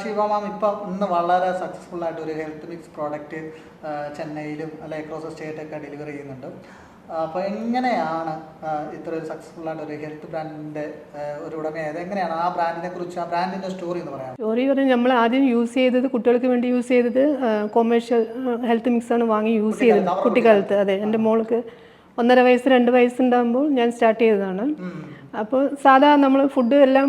ഷീബ മാം ഇപ്പം ഇന്ന് വളരെ സക്സസ്ഫുൾ ആയിട്ട് ഒരു ഹെൽത്ത് മിക്സ് പ്രോഡക്റ്റ് ചെന്നൈയിലും അല്ലെ അക്രോസ് സ്റ്റേറ്റ് ഒക്കെ ഡെലിവറി ചെയ്യുന്നുണ്ട്. അപ്പോൾ എങ്ങനെയാണ് ഇത്ര ഒരു സക്സസ്ഫുൾ ആയിട്ട് ഒരു ഹെൽത്ത് ബ്രാൻഡിന്റെ ഒരു ഉടമയായത്? എങ്ങനെയാണ് ആ ബ്രാൻഡിനെ കുറിച്ച് ആ ബ്രാൻഡിന്റെ സ്റ്റോറി എന്ന് പറയാം സ്റ്റോറി പറഞ്ഞാൽ നമ്മൾ ആദ്യം യൂസ് ചെയ്തത് കുട്ടികൾക്ക് വേണ്ടി യൂസ് ചെയ്തത് കൊമേഴ്ഷ്യൽ ഹെൽത്ത് മിക്സ് ആണ് വാങ്ങി യൂസ് ചെയ്തത്. കുട്ടിക്കാലത്ത് അതെ എന്റെ മോൾക്ക് ഒന്നര വയസ്സ് രണ്ട് വയസ്സുണ്ടാകുമ്പോൾ ഞാൻ സ്റ്റാർട്ട് ചെയ്തതാണ്. അപ്പോൾ സാധാ നമ്മൾ ഫുഡ് എല്ലാം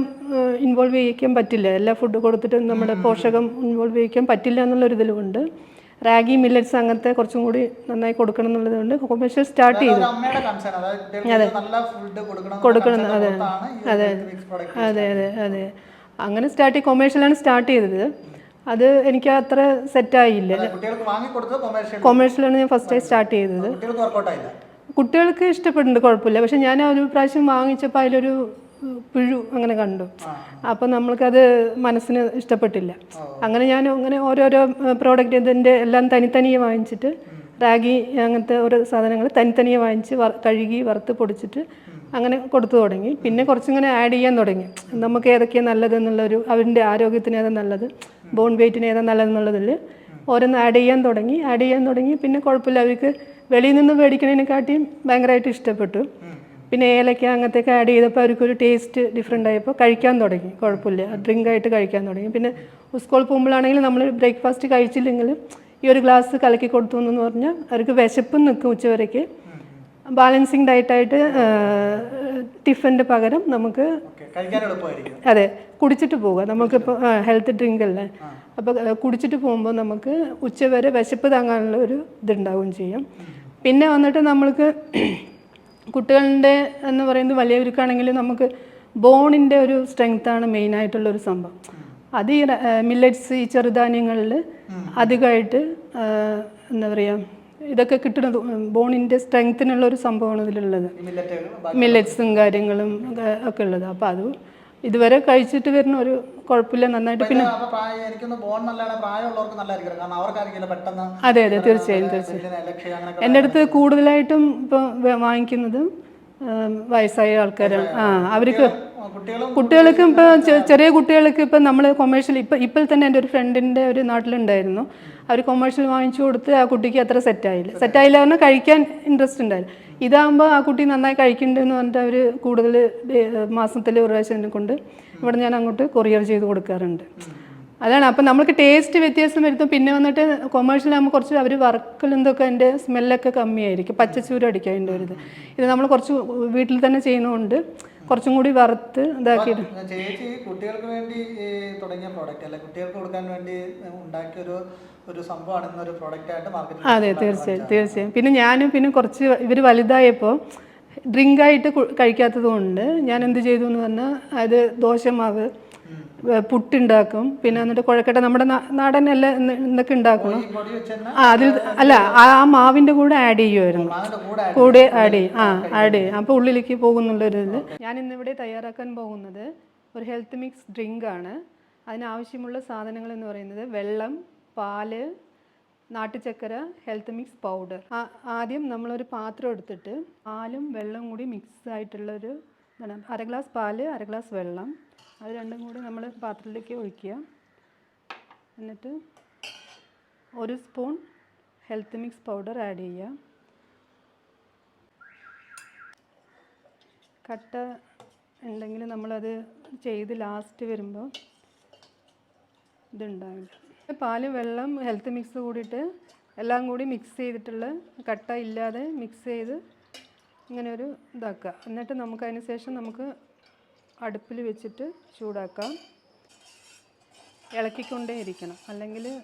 ഇൻവോൾവ് ചെയ്യിക്കാൻ പറ്റില്ല. എല്ലാ ഫുഡ് കൊടുത്തിട്ടും നമ്മുടെ പോഷകം ഇൻവോൾവ് ചെയ്യിക്കാൻ പറ്റില്ല എന്നുള്ളൊരു ഇതിലുമുണ്ട്. റാഗി മില്ലറ്റ്സ് അങ്ങനത്തെ കുറച്ചും കൂടി നന്നായി കൊടുക്കണം എന്നുള്ളതുകൊണ്ട് കൊമേഴ്ഷ്യൽ സ്റ്റാർട്ട് ചെയ്തു. അതെ. കൊടുക്കണം അതെ. അതെ. അതെ അതെ അതെ. അങ്ങനെ സ്റ്റാർട്ട് ചെയ്ത് കൊമേഴ്ഷ്യലാണ് സ്റ്റാർട്ട് ചെയ്തത്. അത് എനിക്ക് അത്ര സെറ്റായില്ല കൊമേഴ്ഷ്യലാണ് ഞാൻ ഫസ്റ്റായി സ്റ്റാർട്ട് ചെയ്തത്. കുട്ടികൾക്ക് ഇഷ്ടപ്പെടുന്നുണ്ട് കുഴപ്പമില്ല. പക്ഷെ ഞാൻ ഒരു പ്രാവശ്യം വാങ്ങിച്ചപ്പോൾ അതിലൊരു പുഴു അങ്ങനെ കണ്ടു. അപ്പോൾ നമ്മൾക്കത് മനസ്സിന് ഇഷ്ടപ്പെട്ടില്ല. അങ്ങനെ ഞാൻ അങ്ങനെ ഓരോരോ പ്രോഡക്റ്റ് ഇതിന്റെ എല്ലാം തനിത്തനിയെ വാങ്ങിച്ചിട്ട് റാഗി അങ്ങനത്തെ ഓരോ സാധനങ്ങൾ തനിത്തനിയെ വാങ്ങിച്ച് കഴുകി വറുത്ത് പൊടിച്ചിട്ട് അങ്ങനെ കൊടുത്തു തുടങ്ങി. പിന്നെ കുറച്ചിങ്ങനെ ആഡ് ചെയ്യാൻ തുടങ്ങി. നമുക്ക് ഏതൊക്കെയാണ് നല്ലതെന്നുള്ളൊരു അവരുടെ ആരോഗ്യത്തിന് ഏതാ നല്ലത് ബോൺ വെയിറ്റിന് ഏതാ നല്ലതെന്നുള്ളതിൽ ഓരോന്ന് ആഡ് ചെയ്യാൻ തുടങ്ങി ആഡ് ചെയ്യാൻ തുടങ്ങി. പിന്നെ കുഴപ്പമില്ല അവർക്ക് വെളിയിൽ നിന്ന് മേടിക്കണതിനെക്കാട്ടിയും ഭയങ്കരമായിട്ട് ഇഷ്ടപ്പെട്ടു. പിന്നെ ഏലക്ക അങ്ങനത്തെയൊക്കെ ആഡ് ചെയ്തപ്പോൾ അവർക്കൊരു ടേസ്റ്റ് ഡിഫറെന്റ് ആയപ്പോൾ കഴിക്കാൻ തുടങ്ങി. കുഴപ്പമില്ല ഡ്രിങ്ക് ആയിട്ട് കഴിക്കാൻ തുടങ്ങി. പിന്നെ സ്കൂളിൽ പോകുമ്പോഴാണെങ്കിൽ നമ്മൾ ബ്രേക്ക്ഫാസ്റ്റ് കഴിച്ചില്ലെങ്കിൽ ഈ ഒരു ഗ്ലാസ് കലക്കി കൊടുത്തു എന്ന് പറഞ്ഞാൽ അവർക്ക് വിശപ്പ് നിൽക്കും ഉച്ചവരയ്ക്ക് ബാലൻസിങ് ഡയറ്റായിട്ട് ടിഫിന്റെ പകരം നമുക്ക് അതെ കുടിച്ചിട്ട് പോവുക. നമുക്കിപ്പോൾ ഹെൽത്ത് ഡ്രിങ്ക് അല്ലേ? അപ്പോൾ കുടിച്ചിട്ട് പോകുമ്പോൾ നമുക്ക് ഉച്ചവരെ വിശപ്പ് താങ്ങാനുള്ള ഒരു ഇതുണ്ടാവുകയും ചെയ്യും. പിന്നെ വന്നിട്ട് നമ്മൾക്ക് കുട്ടികളുടെ എന്ന് പറയുന്നത് വലിയവർക്കാണെങ്കിൽ നമുക്ക് ബോണിന്റെ ഒരു സ്ട്രെങ്ത്താണ് മെയിനായിട്ടുള്ളൊരു സംഭവം. അത് ഈ മില്ലറ്റ്സ് ഈ ചെറുധാന്യങ്ങളിൽ അധികമായിട്ട് എന്താ പറയുക ഇതൊക്കെ കിട്ടുന്നത് ബോണിന്റെ സ്ട്രെങ്ത്തിനുള്ള ഒരു സംഭവമാണ് ഇതിലുള്ളത്. മില്ലറ്റ്സും കാര്യങ്ങളും ഒക്കെ ഉള്ളത്. അപ്പോൾ അത് ഇതുവരെ കഴിച്ചിട്ട് വരുന്ന ഒരു കുഴപ്പമില്ല നന്നായിട്ട് പിന്നെ അതെ അതെ തീർച്ചയായും തീർച്ചയായും. എന്റെ അടുത്ത് കൂടുതലായിട്ടും ഇപ്പം വാങ്ങിക്കുന്നത് വയസ്സായ ആൾക്കാരാണ്. ആ അവർക്ക് കുട്ടികൾക്ക് ഇപ്പോൾ ചെറിയ കുട്ടികൾക്ക് ഇപ്പം നമ്മൾ കൊമേഴ്ഷ്യൽ ഇപ്പം ഇപ്പോൾ തന്നെ എന്റെ ഒരു ഫ്രണ്ടിന്റെ ഒരു നാട്ടിലുണ്ടായിരുന്നു. അവർ കൊമേഴ്ഷ്യൽ വാങ്ങിച്ചു കൊടുത്ത് ആ കുട്ടിക്ക് അത്ര സെറ്റ് ആയില്ല. പറഞ്ഞാൽ കഴിക്കാൻ ഇൻട്രസ്റ്റ് ഉണ്ടായില്ല. ഇതാകുമ്പോൾ ആ കുട്ടി നന്നായി കഴിക്കുന്നുണ്ടെന്ന് പറഞ്ഞിട്ട് അവർ കൂടുതൽ മാസത്തിലെ ഒരു പ്രാവശ്യം കൊണ്ട് ഇവിടെ ഞാൻ അങ്ങോട്ട് കൊറിയർ ചെയ്ത് കൊടുക്കാറുണ്ട്. അതാണ്. അപ്പം നമ്മൾക്ക് ടേസ്റ്റ് വ്യത്യാസം വരുത്തും. പിന്നെ വന്നിട്ട് കൊമേഴ്ഷ്യൽ ആകുമ്പോൾ കുറച്ച് അവർ എന്തൊക്കെ അതിന്റെ സ്മെല്ലൊക്കെ കമ്മിയായിരിക്കും. പച്ചച്ചൂരടിക്കാൻ വരുന്നത് ഇത് ഇത് നമ്മൾ കുറച്ച് വീട്ടിൽ തന്നെ ചെയ്യുന്നതുകൊണ്ട് കുറച്ചും കൂടി വറുത്ത് ഇതാക്കിയിട്ട്. ചേച്ചി കുട്ടികൾക്ക് വേണ്ടി തുടങ്ങിയ പ്രോഡക്റ്റ് അല്ലെ? കുട്ടികൾക്ക് കൊടുക്കാൻ വേണ്ടി ഉണ്ടാക്കിയ ഒരു ഒരു സംഭവമാണ് ഇന്നൊരു മാർക്കറ്റിൽ അതെ തീർച്ചയായും തീർച്ചയായും. പിന്നെ ഞാനും പിന്നെ കുറച്ച് ഇവർ വലുതായപ്പോൾ ഡ്രിങ്കായിട്ട് കഴിക്കാത്തത് കൊണ്ട് ഞാൻ എന്ത് ചെയ്തു എന്ന് പറഞ്ഞാൽ അത് ദോശമാവ് പുട്ടുണ്ടാക്കും. പിന്നെ എന്നിട്ട് കുഴക്കട്ട നമ്മുടെ നാടൻ എല്ലാം ഇന്ന് ഇന്നൊക്കെ ഉണ്ടാക്കണം തന്നെ ആ അതിൽ അല്ല ആ മാവിന്റെ മാവിന്റെ കൂടെ ആഡ് ചെയ്യുമായിരുന്നു കൂടെ ആഡ് ചെയ്യും. ആ ആഡ് ചെയ്യും. അപ്പോൾ ഉള്ളിലേക്ക് പോകുന്നുള്ളൊരു ഇത്. ഞാൻ ഇന്നിവിടെ തയ്യാറാക്കാൻ പോകുന്നത് ഒരു ഹെൽത്ത് മിക്സ് ഡ്രിങ്ക് ആണ്. അതിനാവശ്യമുള്ള സാധനങ്ങൾ എന്ന് പറയുന്നത് വെള്ളം പാൽ നാട്ടുചക്കര ഹെൽത്ത് മിക്സ് പൗഡർ ആദ്യം നമ്മളൊരു പാത്രം എടുത്തിട്ട് പാലും വെള്ളവും കൂടി മിക്സ് ആയിട്ടുള്ളൊരു അര ഗ്ലാസ് പാൽ അര ഗ്ലാസ് വെള്ളം. അത് രണ്ടും കൂടി നമ്മൾ പാത്രത്തിലേക്ക് ഒഴിക്കുക. എന്നിട്ട് ഒരു spoon health mix powder add ചെയ്യുക. കട്ട ഉണ്ടെങ്കിൽ നമ്മളത് ചെയ്ത് ലാസ്റ്റ് വരുമ്പോൾ ഇതുണ്ടാവില്ല. പാൽ വെള്ളം ഹെൽത്ത് മിക്സ് കൂടിയിട്ട് എല്ലാം കൂടി മിക്സ് ചെയ്തിട്ടുള്ള കട്ട ഇല്ലാതെ മിക്സ് ചെയ്ത് ഇങ്ങനെ ഒരു ഇതാക്കുക. എന്നിട്ട് നമുക്ക് അതിന് ശേഷം നമുക്ക് അടുപ്പിൽ വെച്ചിട്ട് ചൂടാക്കാം. ഇളക്കിക്കൊണ്ടേ ഇരിക്കണം. അല്ലെങ്കിൽ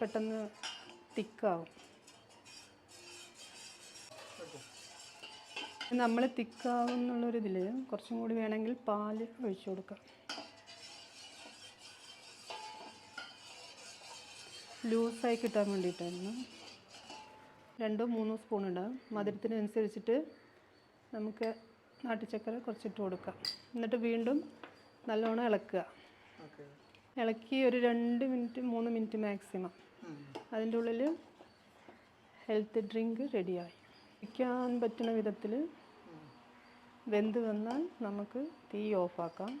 പെട്ടെന്ന് തിക്കാവും. നമ്മൾ തിക്കാവും എന്നുള്ളൊരിതിൽ കുറച്ചും കൂടി വേണമെങ്കിൽ പാൽ ഒഴിച്ചു കൊടുക്കാം. ലൂസായി കിട്ടാൻ വേണ്ടിയിട്ടായിരുന്നു. രണ്ടോ മൂന്നോ സ്പൂൺ ഇടാം. മധുരത്തിനനുസരിച്ചിട്ട് നമുക്ക് നാട്ടുചക്കര കുറച്ചിട്ട് കൊടുക്കാം. എന്നിട്ട് വീണ്ടും നല്ലോണം ഇളക്കുക. ഇളക്കി ഒരു രണ്ട് മിനിറ്റ് മൂന്ന് മിനിറ്റ് മാക്സിമം. അതിന്റെ ഉള്ളിൽ ഹെൽത്ത് ഡ്രിങ്ക് റെഡിയായി കുടിക്കാൻ പറ്റുന്ന വിധത്തിൽ വെന്ത് വന്നാൽ നമുക്ക് തീ ഓഫാക്കാം